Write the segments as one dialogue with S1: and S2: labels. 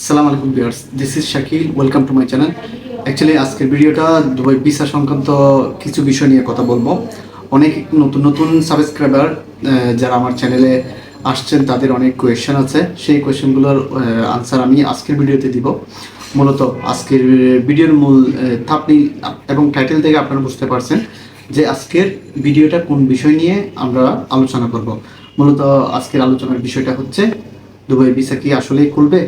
S1: আসসালামু আলাইকুম viewers this is Shakil welcome to my channel actually আজকের ভিডিওটা দুবাই ভিসা সংক্রান্ত কিছু বিষয় নিয়ে কথা বলব। অনেক নতুন নতুন সাবস্ক্রাইবার যারা আমার চ্যানেলে আসছেন, তাদের অনেক কোয়েশ্চেন আছে। সেই কোয়েশ্চেনগুলোর আনসার আমি আজকের ভিডিওতে দিব। মূলত আজকের ভিডিওর মূল থাপনি এবং টাইটেল থেকে আপনারা বুঝতে পারছেন যে আজকের ভিডিওটা কোন বিষয় নিয়ে আমরা আলোচনা করব। মূলত আজকের আলোচনার বিষয়টা হচ্ছে, দুবাই ভিসা কি আসলেই খুলবে?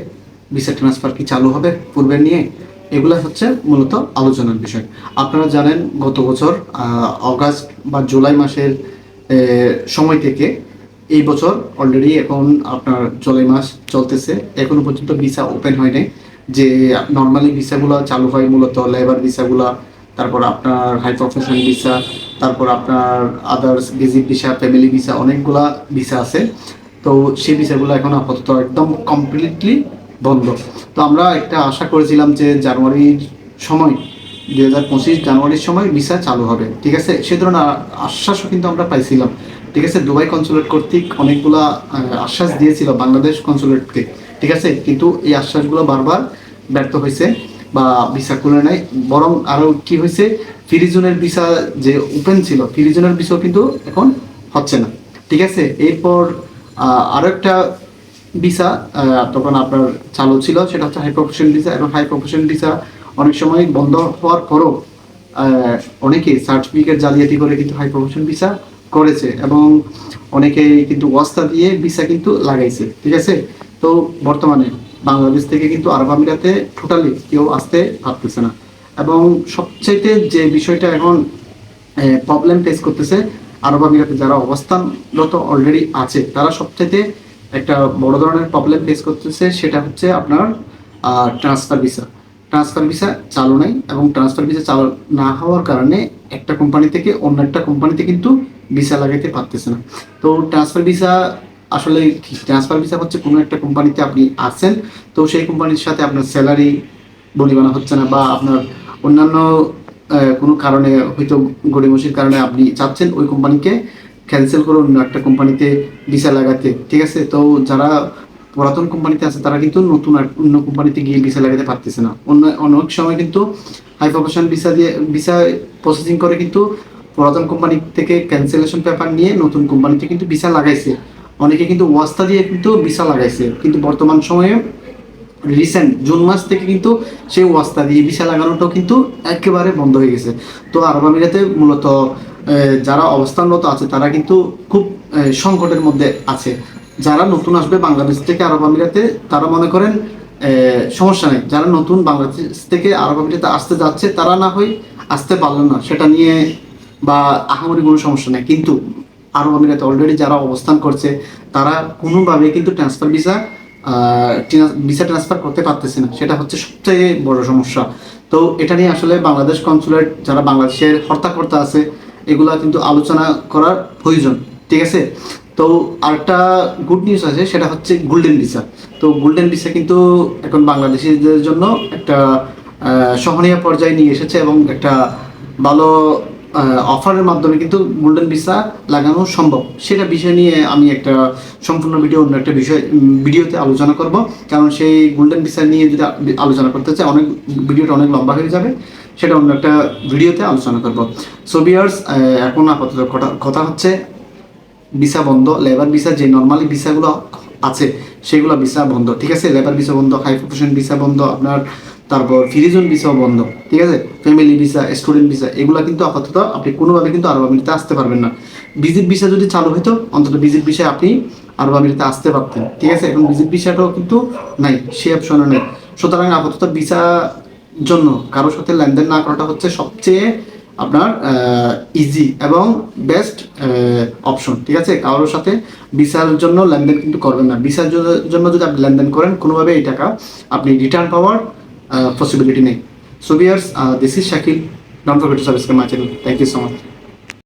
S1: ভিসা ট্রান্সফার কি চালু হবে পূর্বের নিয়ে, এগুলো হচ্ছে মূলত আলোচনার বিষয়। আপনারা জানেন গত বছর অগাস্ট বা জুলাই মাসের সময় থেকে এই বছর অলরেডি এখন আপনার জুলাই মাস চলতেছে। এখনও পর্যন্ত ভিসা ওপেন হয়নি যে নর্মালি ভিসাগুলো চালু হয় মূলত লেবার ভিসাগুলো তারপর আপনার হাই প্রফেশন ভিসা তারপর আপনার others visit visa family visa অনেকগুলা ভিসা আছে। তো সেই ভিসাগুলো এখন আপাতত একদম কমপ্লিটলি বন্ধ। তো আমরা একটা আশা করেছিলাম যে জানুয়ারির সময়, দুই হাজার পঁচিশ জানুয়ারির সময় ভিসা চালু হবে, ঠিক আছে? সে ধরনের আশ্বাসও কিন্তু আমরা পাইছিলাম। ঠিক আছে, দুবাই কনসুলেট কর্তৃক অনেকগুলা আশ্বাস দিয়েছিল বাংলাদেশ কনসুলেটকে ঠিক আছে? কিন্তু এই আশ্বাসগুলো বারবার ব্যর্থ হয়েছে বা ভিসা খুলে নেয় বরং আরও কি হয়েছে? ফিরিজনের ভিসা যে ওপেন ছিল, ফিরিজনের ভিসাও কিন্তু এখন হচ্ছে না, ঠিক আছে? এরপর আরও একটা ভিসা তখন আপনার চালু ছিল, সেটা হচ্ছে হাই প্রফেশন ভিসা এবং হাই প্রফেশন ভিসা অনেক সময় বন্ধ হওয়ার পরও অনেকে সার্টিফিকেট জালিয়াতি করে কিন্তু হাই প্রফেশন ভিসা করেছে এবং অনেকে কিন্তু ওয়াস্তা দিয়ে ভিসা কিন্তু লাগাইছে, ঠিক আছে? তো বর্তমানে বাংলাদেশ থেকে কিন্তু আরব আমিরাতে টোটালি কেউ আসতে পারতেছে না। এবং সবচাইতে যে বিষয়টা এখন প্রবলেম ফেস করতেছে, আরব আমিরাতে যারা অবস্থানরত অলরেডি আছে, তারা সবচাইতে একটা বড় ধরনের প্রবলেম ফেস করতেছে, সেটা হচ্ছে আপনার ট্রান্সফার ভিসা ট্রান্সফার ভিসা চালু নাই এবং ট্রান্সফার ভিসা চালু না হওয়ার কারণে একটা কোম্পানি থেকে অন্য একটা কোম্পানিতে কিন্তু ভিসা লাগাইতে পারতেছে না। তো ট্রান্সফার ভিসা আসলে ট্রান্সফার ভিসা হচ্ছে কোনো একটা কোম্পানিতে আপনি আছেন, তো সেই কোম্পানির সাথে আপনার স্যালারি বনিবানা হচ্ছে না বা আপনার অন্যান্য কোনো কারণে হয়তো গড়িমসির কারণে আপনি চাচ্ছেন, ওই কোম্পানিকে ক্যান্সেল করে একটা কোম্পানিতে ভিসা লাগাতে, ঠিক আছে? তো যারা পুরাতন কোম্পানিতে আছে, তারা কিন্তু নতুন অন্য কোম্পানিতে গিয়ে ভিসা লাগাতে পারতেছে না। অন্য, অনেক সময় কিন্তু হাই প্রফেশন ভিসা দিয়ে ভিসা প্রসেসিং করে কিন্তু পুরাতন কোম্পানি থেকে ক্যান্সেলেশন পেপার নিয়ে নতুন কোম্পানিতে কিন্তু ভিসা লাগাইছে। অনেকে কিন্তু ওয়াস্তা দিয়ে কিন্তু ভিসা লাগাইছে। কিন্তু বর্তমান সময়ে রিসেন্ট জুন মাস থেকে কিন্তু সেই ওয়াস্তা দিয়ে ভিসা লাগানোটাও কিন্তু একেবারে বন্ধ হয়ে গেছে। তো আরব আমিরাতে মূলত যারা অবস্থানরত আছে, তারা কিন্তু খুব সংকটের মধ্যে আছে। যারা নতুন আসবে বাংলাদেশ থেকে আরব আমিরাতে, তারা মনে করেন সমস্যা নেই। যারা নতুন বাংলাদেশ থেকে আরব আমিরাতে আসতে যাচ্ছে, তারা না হয় আসতে পারল না। সেটা নিয়ে বা আহামরি কোনো সমস্যা নেই। কিন্তু আরব আমিরাতে অলরেডি যারা অবস্থান করছে, তারা কোনোভাবে কিন্তু ট্রান্সফার ভিসা ভিসা ট্রান্সফার করতে পারতেছে না। সেটা হচ্ছে সবচেয়ে বড় সমস্যা। তো এটা নিয়ে আসলে বাংলাদেশ কনসুলেট যারা বাংলাদেশের হর্তাকর্তা আছে এগুলা কিন্তু আলোচনা করার প্রয়োজন, ঠিক আছে? তো আরেকটা গুড নিউজ আছে, সেটা হচ্ছে গোল্ডেন ভিসা তো গোল্ডেন ভিসা কিন্তু এখন বাংলাদেশিদের জন্য একটা সহনীয় পর্যায়ে নিয়ে এসেছে এবং একটা ভালো অফারের মাধ্যমে কিন্তু গোল্ডেন ভিসা লাগানো সম্ভব। সেটা বিষয় নিয়ে আমি একটা সম্পূর্ণ ভিডিও অন্য একটা বিষয় ভিডিওতে আলোচনা করব। কারণ সেই গোল্ডেন ভিসা নিয়ে যদি আলোচনা করতে চাই, অনেক ভিডিওটা অনেক লম্বা হয়ে যাবে। সেটা অন্য একটা ভিডিওতে আলোচনা করব। সো বিয়ার্স এখন আপাতত কথা- হচ্ছে ভিসা বন্ধ লেবার ভিসা যে নর্মালি ভিসাগুলো আছে, সেগুলো ভিসা বন্ধ, ঠিক আছে? লেবার ভিসা বন্ধ হাই প্রফেশন ভিসা বন্ধ, আপনার তারপর ফিরিজন ভিসাও বন্ধ, ঠিক আছে? ফ্যামিলি ভিসা স্টুডেন্ট ভিসা এগুলো কিন্তু আপাতত আপনি কোনোভাবে কিন্তু আরব আমিরাতে আসতে পারবেন না। ভিজিট ভিসা যদি চালু হতো অন্তত ভিজিট ভিসায় আপনি আরব আমিরাতে আসতে পারতেন, ঠিক আছে? এখন ভিজিট ভিসাটাও কিন্তু নাই, সে অপশনও নেই। সুতরাং আপাতত ভিসা জন্য কারোর সাথে লেনদেন না করাটা হচ্ছে সবচেয়ে আপনার ইজি এবং বেস্ট অপশন ঠিক আছে? কারোর সাথে ভিসার জন্য লেনদেন কিন্তু করবেন না। ভিসার জন্য যদি আপনি লেনদেন করেন, কোনোভাবে এই টাকা আপনি রিটার্ন পাওয়ার পসিবিলিটি নেই। So viewers this is Shakil don't forget to subscribe my channel thank you so much